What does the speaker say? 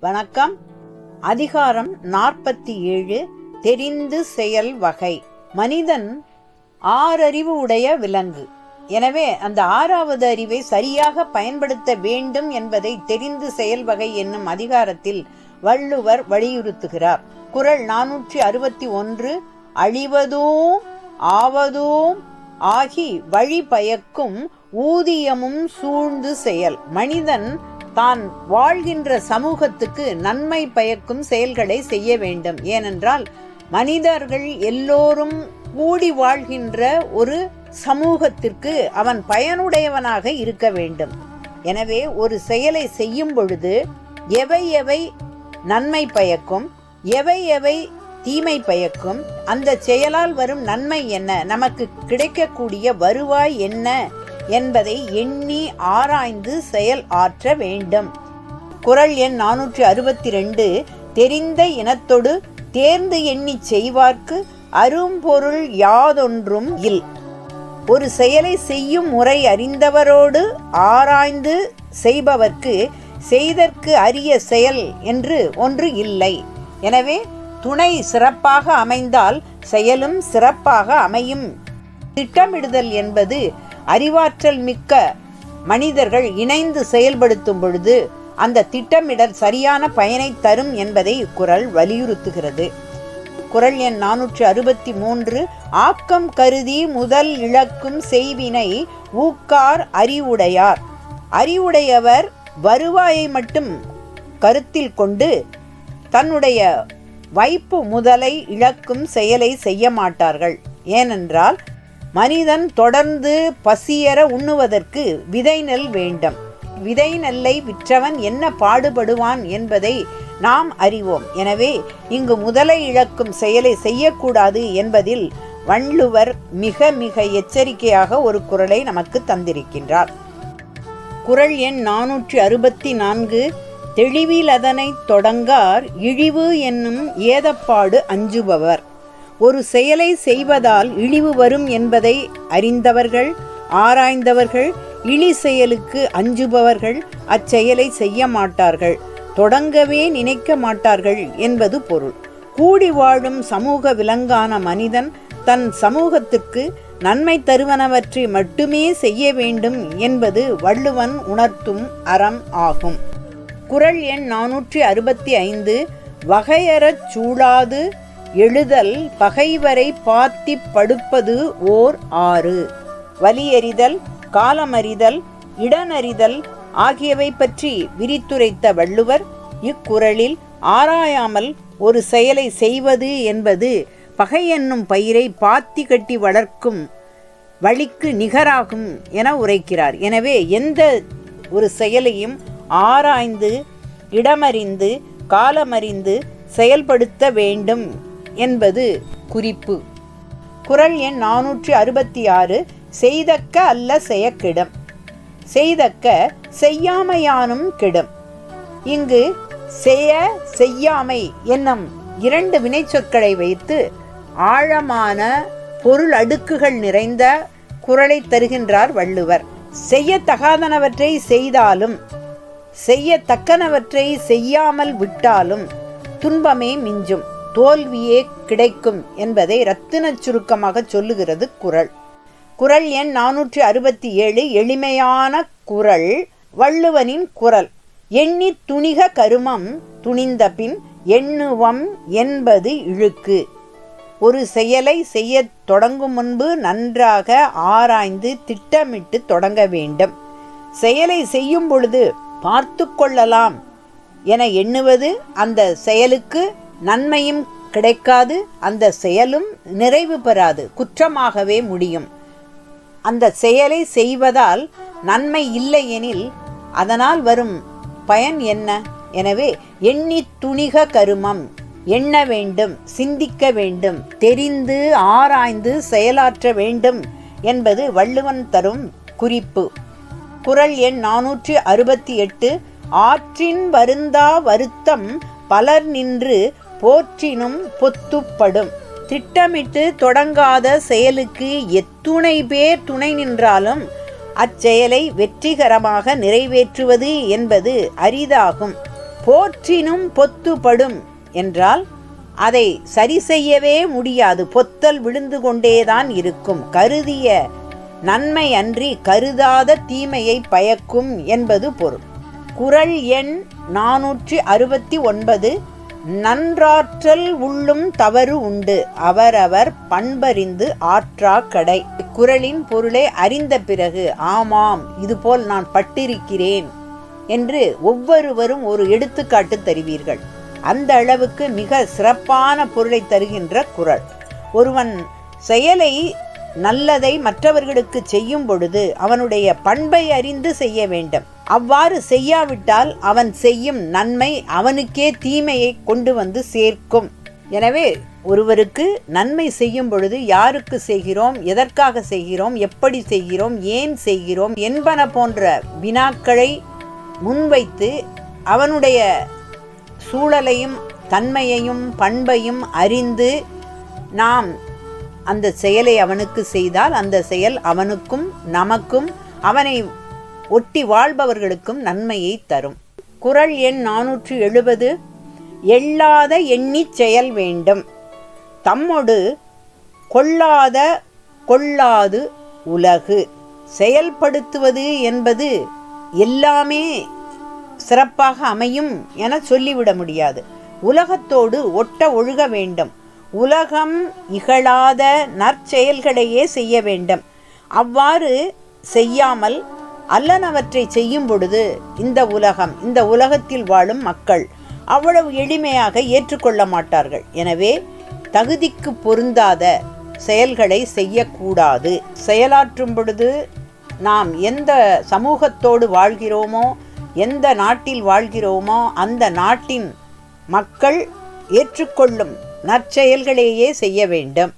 வணக்கம். அதிகாரம் நாற்பத்தி ஏழு தெரிந்து செயல் வகை. மனிதன் ஆறறிவு உடைய விலங்கு. எனவே அந்த ஆறாவது அறிவை சரியாக பயன்படுத்த வேண்டும் என்பதை தெரிந்து செயல் வகை என்னும் அதிகாரத்தில் வள்ளுவர் வலியுறுத்துகிறார். குரல் நானூற்றி அறுபத்தி ஒன்று அழிவதும் ஆவதும் ஆகி வழி பயக்கும் ஊதியமும் சூழ்ந்து செயல். மனிதன் தான் வாழ்கின்ற சமூகத்துக்கு நன்மை பயக்கும் செயல்களை செய்ய வேண்டும். ஏனென்றால் மனிதர்கள் எல்லோரும் கூடி வாழ்கின்ற ஒரு சமூகத்திற்கு அவன் பயனுடையவனாக இருக்க வேண்டும். எனவே ஒரு செயலை செய்யும் பொழுது எவை எவை நன்மை பயக்கும் எவை எவை தீமை பயக்கும் அந்த செயலால் வரும் நன்மை என்ன நமக்கு கிடைக்கக்கூடிய வருவாய் என்ன என்பதை எண்ணி ஆராய்ந்து செயல் ஆற்ற வேண்டும். குறள் எண் நானூற்றி அறுபத்தி ரெண்டு தெரிந்த இனத்தொடு தேர்ந்து எண்ணிச் செய்வார்க்கு அரும்பொருள் யாதொன்றும் இல். ஒரு செயலை செய்யும் முறை அறிந்தவரோடு ஆராய்ந்து செய்பவர்க்கு செய்தற்கு அரிய செயல் என்று ஒன்று இல்லை. எனவே துணை சிறப்பாக அமைந்தால் செயலும் சிறப்பாக அமையும். திட்டமிடுதல் என்பது அறிவாற்றல் மிக்க மனிதர்கள் இணைந்து செயல்படுத்தும் பொழுது அந்த திட்டமிடல் சரியான பயனை தரும் என்பதை இக்குரல் வலியுறுத்துகிறது. குரல் எண் நானூற்று அறுபத்தி மூன்று ஆக்கம் கருதி முதல் இழக்கும் செய்வினை ஊக்கார் அறிவுடையார். அறிவுடையவர் வருவாயை மட்டும் கருத்தில் கொண்டு தன்னுடைய வைப்பு முதலை இழக்கும் செயலை செய்ய மாட்டார்கள். ஏனென்றால் மனிதன் தொடர்ந்து பசியற உண்ணுவதற்கு விதை நெல் வேண்டும். விதை நெல்லை விற்றவன் என்ன பாடுபடுவான் என்பதை நாம் அறிவோம். எனவே இங்கு முதலை இழக்கும் செயலை செய்யக்கூடாது என்பதில் வள்ளுவர் மிக மிக எச்சரிக்கையாக ஒரு குரலை நமக்கு தந்திருக்கின்றார். குரல் எண் நானூற்றி அறுபத்தி நான்கு. தெளிவில் அதனை தொடங்கார் இழிவு என்னும் ஏதப்பாடு அஞ்சுபவர். ஒரு செயலை செய்வதால் இழிவு வரும் என்பதை அறிந்தவர்கள் ஆராய்ந்தவர்கள் இழி செயலுக்கு அஞ்சுபவர்கள் அச்செயலை செய்ய மாட்டார்கள் தொடங்கவே நினைக்க மாட்டார்கள் என்பது பொருள். கூடி வாழும் சமூக விலங்கான மனிதன் தன் சமூகத்துக்கு நன்மை தருவனவற்றை மட்டுமே செய்ய வேண்டும் என்பது வள்ளுவன் உணர்த்தும் அறம் ஆகும். குறள் எண் நானூற்றி அறுபத்தி ஐந்து வகையறச் சூழாது எழுதல் பகைவரை பாத்தி படுப்பது ஓர் ஆறு. வலியறிதல் காலமறிதல் இடனறிதல் ஆகியவை பற்றி விரித்துரைத்த வள்ளுவர் இக்குறளில் ஆராயாமல் ஒரு செயலை செய்வது என்பது பகை என்னும் பயிரை பாத்தி கட்டி வளர்க்கும் வழிக்கு நிகராகும் என உரைக்கிறார். எனவே எந்த ஒரு செயலையும் ஆராய்ந்து இடமறிந்து காலமறிந்து செயல்படுத்த வேண்டும். என்பது குறிப்பு. குறள் எண் நானூற்றி அறுபத்தி ஆறு செய்தக்க அல்ல செயக்கிடம். செய்தக்க செய்யாமையானும் கெடும். இங்கு செய்ய செய்யாமை என்னும் இரண்டு வினைச்சொற்களை வைத்து ஆழமான பொருள் அடுக்குகள் நிறைந்த குரலை தருகின்றார் வள்ளுவர். செய்யத்தகாதனவற்றை செய்தாலும் செய்யத்தக்கனவற்றை செய்யாமல் விட்டாலும் துன்பமே மிஞ்சும். தோல்வியே கிடைக்கும் என்பதை ரத்தின சுருக்கமாக சொல்லுகிறது குரல். குரல் எண் நானூற்றி அறுபத்தி ஏழு எளிமையான குரல் வள்ளுவனின் குரல். எண்ணி துணிக கருமம் துணிந்த பின் எண்ணுவம் என்பது இழுக்கு. ஒரு செயலை செய்ய தொடங்கும் முன்பு நன்றாக ஆராய்ந்து திட்டமிட்டு தொடங்க வேண்டும். செயலை செய்யும் பொழுது பார்த்து கொள்ளலாம் என எண்ணுவது அந்த செயலுக்கு நன்மையும் கிடைக்காது அந்த செயலும் நிறைவு பெறாது குற்றமாகவே முடியும். அந்த செயலை செய்வதால் நன்மை இல்லை எனில் அதனால் வரும் பயன் என்ன? எனவே எண்ணி துணிக கருமம். எண்ண வேண்டும் சிந்திக்க வேண்டும் தெரிந்து ஆராய்ந்து செயலாற்ற வேண்டும் என்பது வள்ளுவன் தரும் குறிப்பு. குறள் எண் நானூற்றி அறுபத்தி எட்டு ஆற்றின் வருந்தா வருத்தம் பலர் நின்று போற்றினும் பொத்துப்படும். திட்டமிட்டு தொடங்காத செயலுக்கு எத்துணை பேர் துணை நின்றாலும் அச்செயலை வெற்றிகரமாக நிறைவேற்றுவது என்பது அரிதாகும். போற்றினும் பொத்துப்படும் என்றால் அதை சரி செய்யவே முடியாது. பொத்தல் விழுந்து கொண்டேதான் இருக்கும். கருதிய நன்மை அன்றி கருதாத தீமையை பயக்கும் என்பது பொருள். குறள் எண் நாநூற்றி அறுபத்தி ஒன்பது நன்றாற்றல் உள்ளும் தவறு உண்டு. அவரவர் பண்பறிந்து ஆற்றா கடை. குறளின் பொருளை அறிந்த பிறகு ஆமாம் இதுபோல் நான் பட்டிருக்கிறேன் என்று ஒவ்வொருவரும் ஒரு எடுத்துக்காட்டு தருவீர்கள். அந்த அளவுக்கு மிக சிறப்பான பொருளை தருகின்ற குறள் ஒருவன் செயலை நல்லதை மற்றவர்களுக்கு செய்யும் பொழுது அவனுடைய பண்பை அறிந்து செய்ய வேண்டும். அவ்வாறு செய்யாவிட்டால் அவன் செய்யும் நன்மை அவனுக்கே தீமையை கொண்டு வந்து சேர்க்கும். எனவே ஒருவருக்கு நன்மை செய்யும் பொழுது யாருக்கு செய்கிறோம்? எதற்காக செய்கிறோம்? எப்படி செய்கிறோம்? ஏன் செய்கிறோம்? என்பன போன்ற வினாக்களை முன்வைத்து அவனுடைய சூழலையும் தன்மையையும் பண்பையும் அறிந்து நாம் அந்த செயலை அவனுக்கு செய்தால் அந்த செயல் அவனுக்கும் நமக்கும் அவனை ஒட்டி வாழ்பவர்களுக்கும் நன்மையை தரும். குறள் எண் நானூற்று எழுபது எள்ளாத எண்ணிச் செயல் வேண்டும். தம்மொடு கொள்ளாத கொள்ளாது உலகு. செயல்படுத்துவது என்பது எல்லாமே சிறப்பாக அமையும் என சொல்லிவிட முடியாது. உலகத்தோடு ஒட்ட ஒழுக வேண்டும். உலகம் இகழாத நற்செயல்களையே செய்ய வேண்டும். அவ்வாறு செய்யாமல் அல்லனவற்றை செய்யும் பொழுது இந்த உலகம் இந்த உலகத்தில் வாழும் மக்கள் அவ்வளவு எளிமையாக ஏற்றுக்கொள்ள மாட்டார்கள். எனவே தகுதிக்கு பொருந்தாத செயல்களை செய்யக்கூடாது. செயலாற்றும் பொழுது நாம் எந்த சமூகத்தோடு வாழ்கிறோமோ எந்த நாட்டில் வாழ்கிறோமோ அந்த நாட்டின் மக்கள் ஏற்றுக்கொள்ளும் நற்செயல்களையே செய்ய வேண்டும்.